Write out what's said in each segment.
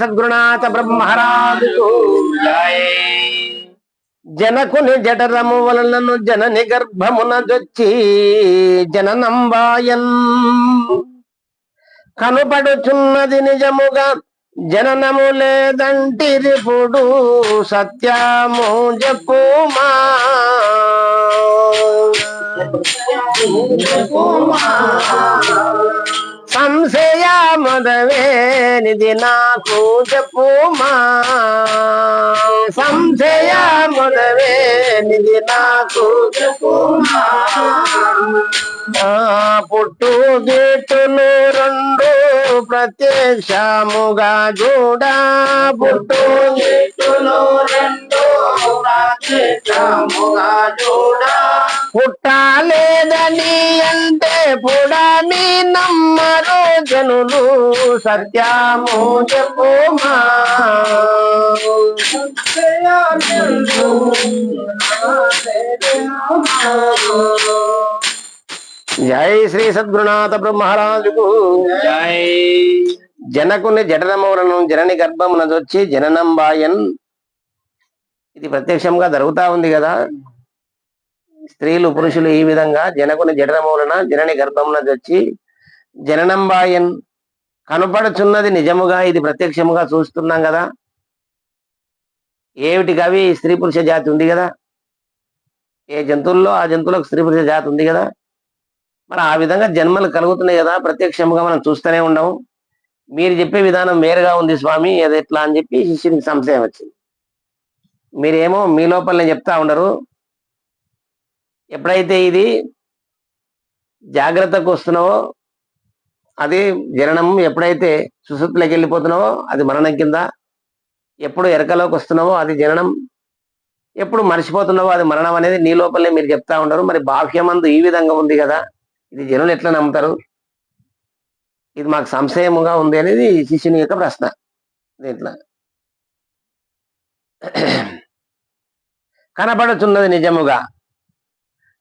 సద్గురునాథ బ్రహ్మరాజుకు. జై జనకుని జఠరము వలనను జనని గర్భమున జొచ్చి జననంబాయన్. కనుపడుచున్నది నిజముగా జననము లేదంటిరిపుడు సత్యము చెప్పుమా సంశయ మొదవేనిది నాకు చెప్పుమా. సంశయ మొదవేనిది నాకు చెప్పుమా. పుట్టు గీటులు రెండు ప్రత్యక్షముగా చూడ. పుట్టు గీటులు రెండు ప్రత్యక్షముగా చూడా. పుట్టాలేదని అంటే పుడమి నమ్మరు జనులు సత్యము చెప్పుమా. జై శ్రీ సద్గురునాథ బ్రహ్మరాజుకు. జై. జనకుని జఠరమౌలను జనని గర్భమున వచ్చి జననంబాయన్. ఇది ప్రత్యక్షంగా జరుగుతా ఉంది కదా. స్త్రీలు పురుషులు ఈ విధంగా జనకుని జఠరమౌలన జనని గర్భమున వచ్చి జననంబాయన్ కనపడుచున్నది నిజముగా ఇది ప్రత్యక్షముగా చూస్తున్నాం కదా. ఏమిటి కవి? స్త్రీ పురుష జాతి ఉంది కదా. ఏ జంతువుల్లో ఆ జంతువులకు స్త్రీ పురుష జాతి ఉంది కదా. మరి ఆ విధంగా జన్మలు కలుగుతున్నాయి కదా ప్రత్యక్షముగా మనం చూస్తూనే ఉండము. మీరు చెప్పే విధానం వేరుగా ఉంది స్వామి అది ఎట్లా అని చెప్పి శిష్యునికి సంశయం వచ్చింది. మీరేమో మీ లోపలనే చెప్తా ఉండరు. ఎప్పుడైతే ఇది జాగ్రత్తకు వస్తున్నావో అది జననం ఎప్పుడైతే సుశుద్ధిలోకి వెళ్ళిపోతున్నావో అది మరణం కింద ఎప్పుడు ఎరకలోకి వస్తున్నావో అది జననం ఎప్పుడు మర్చిపోతున్నావో అది మరణం అనేది నీ లోపలనే మీరు చెప్తా ఉండరు మరి బాహ్యమందు ఈ విధంగా ఉంది కదా ఇది జనులు ఎట్లా నమ్ముతారు? ఇది మాకు సంశయముగా ఉంది అనేది శిష్యుని యొక్క ప్రశ్న. దీంట్లో కనపడుచున్నది నిజముగా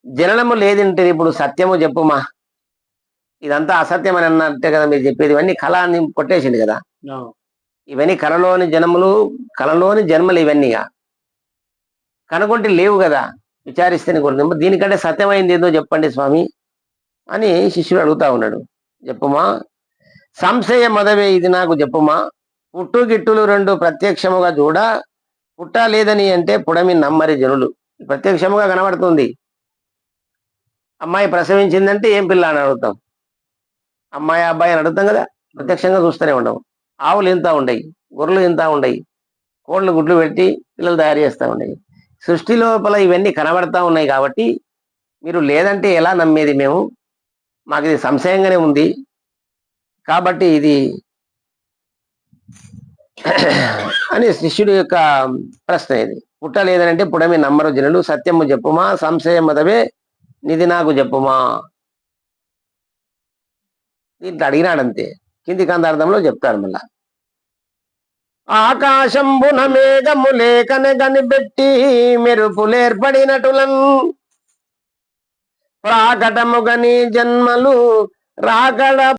జననము లేదంటే ఇప్పుడు సత్యము చెప్పుమా? ఇదంతా అసత్యం అని అన్నట్టే కదా మీరు చెప్పేది. ఇవన్నీ కళ అని కొట్టేసింది కదా ఇవన్నీ కళలోని జన్మలు కళలోని జన్మలు ఇవన్నీగా. కనుకుంటే లేవు కదా. విచారిస్తేనే కొడుతుంది. దీనికంటే సత్యమైంది ఏదో చెప్పండి స్వామి అని శిష్యుడు అడుగుతా ఉన్నాడు. చెప్పుమా? సంశయ మదవే ఇది నాకు చెప్పుమా? పుట్టు గిట్టులు రెండు ప్రత్యక్షముగా చూడ? పుట్ట లేదని అంటే పుడమి నమ్మరి జనులు. ప్రత్యక్షముగా కనబడుతుంది. అమ్మాయి ప్రసవించిందంటే ఏం పిల్ల అని అడుగుతాం. అమ్మాయి అబ్బాయి అని అడుగుతాం కదా ప్రత్యక్షంగా చూస్తూనే ఉండవు ఆవులు ఇంత ఉండయి గొర్రెలు ఇంత ఉండయి కోళ్ళు గుడ్లు పెట్టి పిల్లలు తయారు చేస్తూ ఉండయి. సృష్టి లోపల ఇవన్నీ కనబడతా ఉన్నాయి కాబట్టి మీరు లేదంటే ఎలా నమ్మేది మేము? మాకు ఇది సంశయంగానే ఉంది. కాబట్టి ఇది అని శిష్యుడి యొక్క ప్రశ్న ఇది. పుట్టలేదనంటే పుడమి నమ్మరు జనులు సత్యము చెప్పుమా సంశయం మదవే నిధి నాకు చెప్పుమా? దీంట్లో అడిగినాడంతే. కింది కందార్థంలో చెప్తాడు మళ్ళా. ఆకాశంబున మేఘము లేకన గనిపెట్టి మెరుపులేర్పడినటులను. ప్రాకటముగని జన్మలు రాకడ